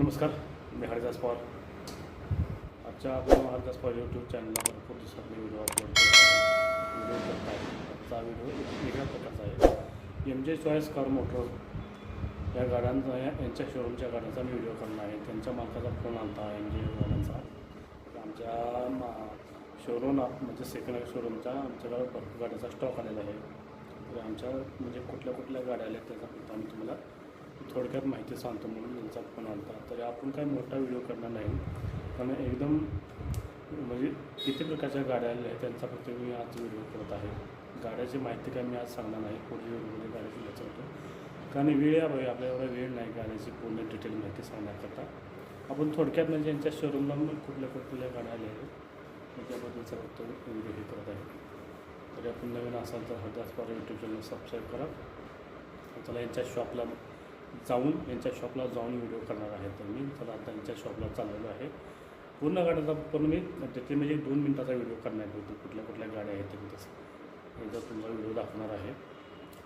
नमस्कार मी हरिदास पवार. आजच्या आपण हरिदास पवार यूट्यूब चॅनलला भरपूर दिवसात मी व्हिडिओ अपलोड व्हिडिओ करत आहे. आजचा व्हिडिओ वेगळ्या प्रकारचा आहे. M J choice car motor या गाड्यांचा या यांच्या शोरूमच्या गाड्यांचा मी व्हिडिओ करणार आहे. त्यांच्या मालकाचा फोन आणता एम जे वाल्यांचा. आमच्या मा शोरूम म्हणजे सेकंड हँड शोरूमचा आमच्याकडे भरपूर गाड्याचा स्टॉक आलेला आहे. तर आमच्या म्हणजे कुठल्या कुठल्या गाड्या आल्या त्याचा फक्त आम्ही तुम्हाला थोडक्यात माहिती सांगतो म्हणून त्यांचा फोन आला तर आपण काय मोठा व्हिडिओ करणार नाही. पण एकदम म्हणजे किती प्रकारच्या गाड्या आल्या आहेत त्यांचा फक्त मी आज व्हिडिओ करत आहे. गाड्याची माहिती काय मी आज सांगणार नाही. पुढील व्हिडिओमध्ये गाड्याची घ्यायचं होतं कारण वेळ यावी आपल्या एवढा वेळ नाही गाड्याची पूर्ण डिटेल माहिती सांगण्याकरता. आपण थोडक्यात म्हणजे यांच्या शोरूमला मग कुठल्या कुठल्या गाड्या आल्या आहेत त्याबद्दलचा फक्त व्हिडिओ हे करत आहे. तरी आपण नवीन असाल तर Hardas Pawar YouTube channel subscribe करा. चला यांच्या शॉपला जाऊन यांच्या शॉपला जाऊन व्हिडिओ करणार आहे तर मी चला आता यांच्या शॉपला चाललेलो आहे. पूर्ण गाड्याचा पण मी त्याचे म्हणजे दोन मिनटाचा व्हिडिओ करणार होतो कुठल्या कुठल्या गाड्या आहेत ते तसं एकदा तुमचा व्हिडिओ दाखवणार आहे.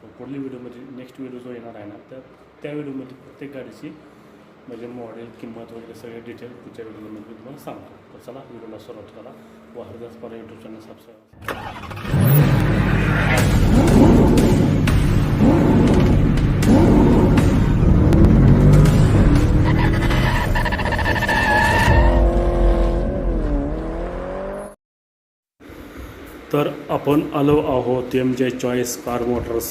व व्हिडिओमध्ये नेक्स्ट व्हिडिओ जो येणार आहे ना त्या त्या व्हिडिओमध्ये प्रत्येक गाडीची म्हणजे मॉडेल किंमत वगैरे सगळे डिटेल पुढच्या व्हिडिओमध्ये मी तुम्हाला सांगतो. तर चला व्हिडिओला सुरुवात करा. व हरदास परा यूट्यूब चॅनल सबस्क्राईब तर आपण आलो आहोत M J choice car motors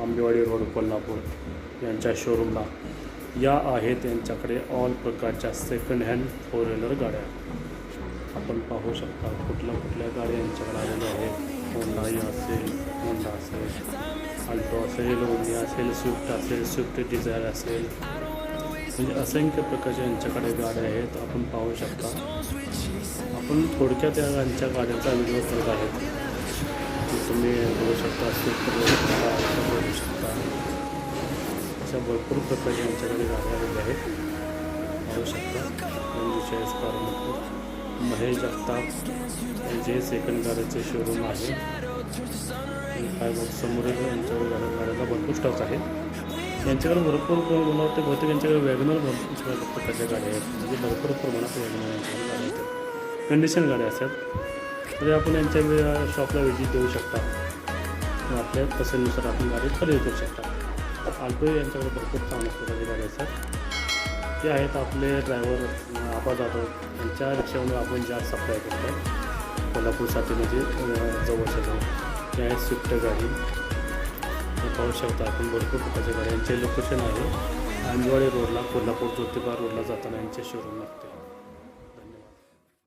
Ambewadi road Kolhapur यांच्या शोरूमला या आहेत यांच्याकडे ऑल प्रकारच्या सेकंड हँड फोर व्हीलर गाड्या. आपण पाहू शकता कुठल्या कुठल्या गाड्या यांच्याकडे आलेल्या आहेत. होंडाई असेल होंडा असेल अल्टो असेल ओमी असेल स्विफ्ट असेल स्विफ्ट डिझायर असेल. म्हणजे असंख्य प्रकारच्या यांच्याकडे गाड्या आहेत आपण पाहू शकता. आपण थोडक्यात या यांच्या गाड्यांचा व्हिडिओ करत आहेत. तुम्ही बघू शकता बघू शकता अशा भरपूर प्रकारच्या यांच्याकडे गाड्या आलेल्या आहेत. पाहू शकता. चाळीस कार महेश जगताप जे सेकंड गाड्याचे शोरूम आहे. आणि काय बघ गाड्या गाड्याचा भरपूर स्टॉक आहे. यांच्याकडे भरपूर मला वाटतं बहुतेक यांच्याकडे वॅगनर भरपूर प्रकारच्या गाड्या आहेत. म्हणजे भरपूर प्रमाणात वॅगनर यांच्याकडे गाड्या आहेत. कंडिशन गाड्या असतात. तरी आपण यांच्या शॉपला व्हिजिट देऊ शकता. आपल्या पसंतीनुसार आपण गाडी खरेदी करू शकता. आल्टो यांच्याकडे भरपूर चांगल्या प्रकारच्या गाड्या असतात. ते आहेत आपले ड्रायव्हर आबा जाधव. यांच्या रिक्षामध्ये आपण जास्त सप्लाय करतो कोल्हापूरसाठी म्हणजे जवळच्या जवळ. ते आहे स्विफ्ट गाडी. पाहू शकता आपण भरपूर प्रकारचे गाड्या यांचे लोकेशन आहे आंजवाडी रोडला कोल्हापूर ज्योतिबा रोडला जाताना यांचे शोरूम लागते.